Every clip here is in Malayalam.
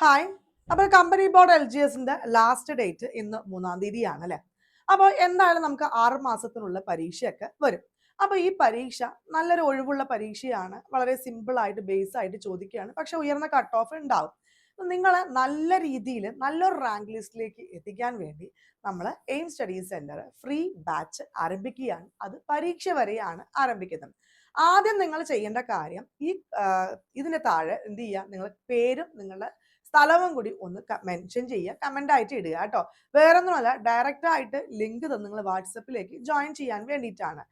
ഹായ് അപ്പോൾ കമ്പനി ബോർഡ് എൽ ജി എസിന്റെ ലാസ്റ്റ് ഡേറ്റ് ഇന്ന് മൂന്നാം തീയതിയാണ് അല്ലേ? അപ്പോൾ എന്തായാലും നമുക്ക് ആറ് മാസത്തിനുള്ള പരീക്ഷയൊക്കെ വരും. അപ്പോൾ ഈ പരീക്ഷ നല്ലൊരു ഒഴിവുള്ള പരീക്ഷയാണ്. വളരെ സിമ്പിൾ ആയിട്ട് ബേസ് ആയിട്ട് ചോദിക്കുകയാണ്. പക്ഷെ ഉയർന്ന കട്ട് ഓഫ് ഉണ്ടാവും നിങ്ങൾ നല്ല രീതിയിൽ നല്ലൊരു റാങ്ക് ലിസ്റ്റിലേക്ക് എത്തിക്കാൻ വേണ്ടി നമ്മൾ Aim study centre free batch ആരംഭിക്കുകയാണ്. അത് പരീക്ഷ വരെയാണ് ആരംഭിക്കുന്നത്. ആദ്യം നിങ്ങൾ ചെയ്യേണ്ട കാര്യം ഈ ഇതിന് താഴെ എന്ത് ചെയ്യുക നിങ്ങൾ പേരും നിങ്ങളുടെ സ്ഥലവും കൂടി ഒന്ന് മെൻഷൻ ചെയ്യുക കമന്റ് ആയിട്ട് ഇടുക കേട്ടോ. വേറൊന്നുമല്ല ഡയറക്റ്റ് ആയിട്ട് ലിങ്ക് തന്നെ നിങ്ങൾ വാട്സപ്പിലേക്ക് ജോയിൻ ചെയ്യാൻ വേണ്ടിയിട്ടാണ്.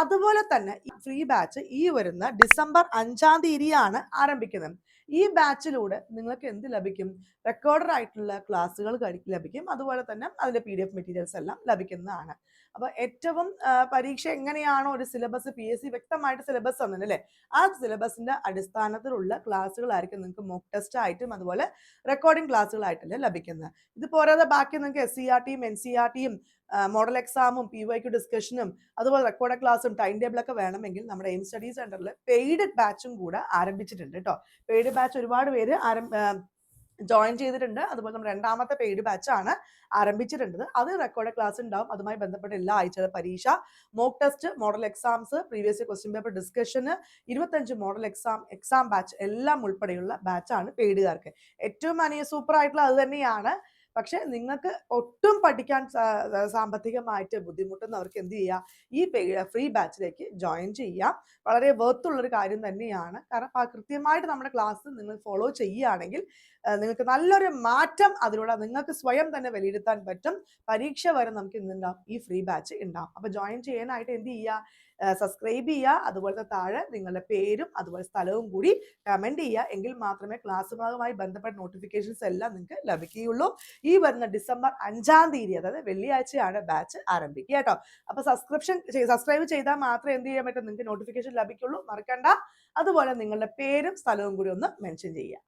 അതുപോലെ തന്നെ ഫ്രീ ബാച്ച് ഈ വരുന്ന ഡിസംബർ അഞ്ചാം തീയതിയാണ് ആരംഭിക്കുന്നത്. ഈ ബാച്ചിലൂടെ നിങ്ങൾക്ക് എന്ത് ലഭിക്കും? റെക്കോർഡർ ആയിട്ടുള്ള ക്ലാസ്സുകൾ ലഭിക്കും. അതുപോലെ തന്നെ അതിന്റെ പി ഡി എഫ് മെറ്റീരിയൽസ് എല്ലാം ലഭിക്കുന്നതാണ്. അപ്പൊ ഏറ്റവും പരീക്ഷ എങ്ങനെയാണോ ഒരു സിലബസ് പി എസ് സി വ്യക്തമായിട്ട് സിലബസ് തന്നില്ലേ ആ സിലബസിന്റെ അടിസ്ഥാനത്തിലുള്ള ക്ലാസ്സുകളായിരിക്കും നിങ്ങൾക്ക് മോക്ക് ടെസ്റ്റ് ആയിട്ടും അതുപോലെ റെക്കോർഡിംഗ് ക്ലാസ്സുകളായിട്ടല്ലേ ലഭിക്കുന്നത്. ഇത് പോരാതെ ബാക്കി നിങ്ങൾക്ക് എസ് സി ആർ ടിയും എൻ സി ആർ ടിയും മോഡൽ എക്സാമും പി വൈ ക്യു ഡിസ്കഷനും അതുപോലെ റെക്കോർഡ് ക്ലാസ്സും ടൈം ടേബിളൊക്കെ വേണമെങ്കിൽ നമ്മുടെ എയിം സ്റ്റഡി സെന്ററിൽ പെയ്ഡ് ബാച്ചും കൂടെ ആരംഭിച്ചിട്ടുണ്ട് കേട്ടോ പെയ്ഡ് ബാച്ച് ഒരുപാട് പേര് ജോയിൻ ചെയ്തിട്ടുണ്ട്. അതുപോലെ നമ്മൾ രണ്ടാമത്തെ പെയ്ഡ് ബാച്ചാണ് ആരംഭിച്ചിട്ടുണ്ട് അത് റെക്കോർഡ് ക്ലാസ് ഉണ്ടാവും. അതുമായി ബന്ധപ്പെട്ട എല്ലാ ആഴ്ചയുടെ പരീക്ഷ mock test model exams previous question paper ഡിസ്കഷന് ഇരുപത്തഞ്ച് മോഡൽ എക്സാം എക്സാം ബാച്ച് എല്ലാം ഉൾപ്പെടെയുള്ള ബാച്ചാണ് പെയ്ഡുകാർക്ക് ഏറ്റവും അനിയ സൂപ്പർ ആയിട്ടുള്ള അത് തന്നെയാണ്. പക്ഷെ നിങ്ങൾക്ക് ഒട്ടും പഠിക്കാൻ സാമ്പത്തികമായിട്ട് ബുദ്ധിമുട്ടുന്നവർക്ക് എന്ത് ചെയ്യുക ഈ ഫ്രീ ബാച്ചിലേക്ക് ജോയിൻ ചെയ്യാം. വളരെ വേർത്തുള്ള ഒരു കാര്യം തന്നെയാണ്. കാരണം കൃത്യമായിട്ട് നമ്മുടെ ക്ലാസ് നിങ്ങൾ ഫോളോ ചെയ്യുകയാണെങ്കിൽ നിങ്ങൾക്ക് നല്ലൊരു മാറ്റം അതിലൂടെ നിങ്ങൾക്ക് സ്വയം തന്നെ വിലയിരുത്താൻ പറ്റും. പരീക്ഷ വരെ നമുക്ക് ഇന്നുണ്ടാവും. ഈ ഫ്രീ ബാച്ച് ഉണ്ടാവും. അപ്പൊ ജോയിൻ ചെയ്യാനായിട്ട് എന്ത് ചെയ്യുക? സബ്സ്ക്രൈബ് ചെയ്യുക. അതുപോലത്തെ താഴെ നിങ്ങളുടെ പേരും അതുപോലെ സ്ഥലവും കൂടി കമന്റ് ചെയ്യുക. എങ്കിൽ മാത്രമേ ക്ലാസ്സുകളുമായി ബന്ധപ്പെട്ട നോട്ടിഫിക്കേഷൻസ് എല്ലാം നിങ്ങൾക്ക് ലഭിക്കുകയുള്ളൂ. ഈ വരുന്ന ഡിസംബർ അഞ്ചാം തീയതി അതായത് വെള്ളിയാഴ്ചയാണ് ബാച്ച് ആരംഭിക്കുക കേട്ടോ. അപ്പൊ സബ്സ്ക്രിപ്ഷൻ സബ്സ്ക്രൈബ് ചെയ്താൽ മാത്രമേ എന്ത് ചെയ്യാൻ പറ്റും? നിങ്ങൾക്ക് നോട്ടിഫിക്കേഷൻ ലഭിക്കുള്ളൂ. മറക്കണ്ട. അതുപോലെ നിങ്ങളുടെ പേരും സ്ഥലവും കൂടി ഒന്ന് മെൻഷൻ ചെയ്യുക.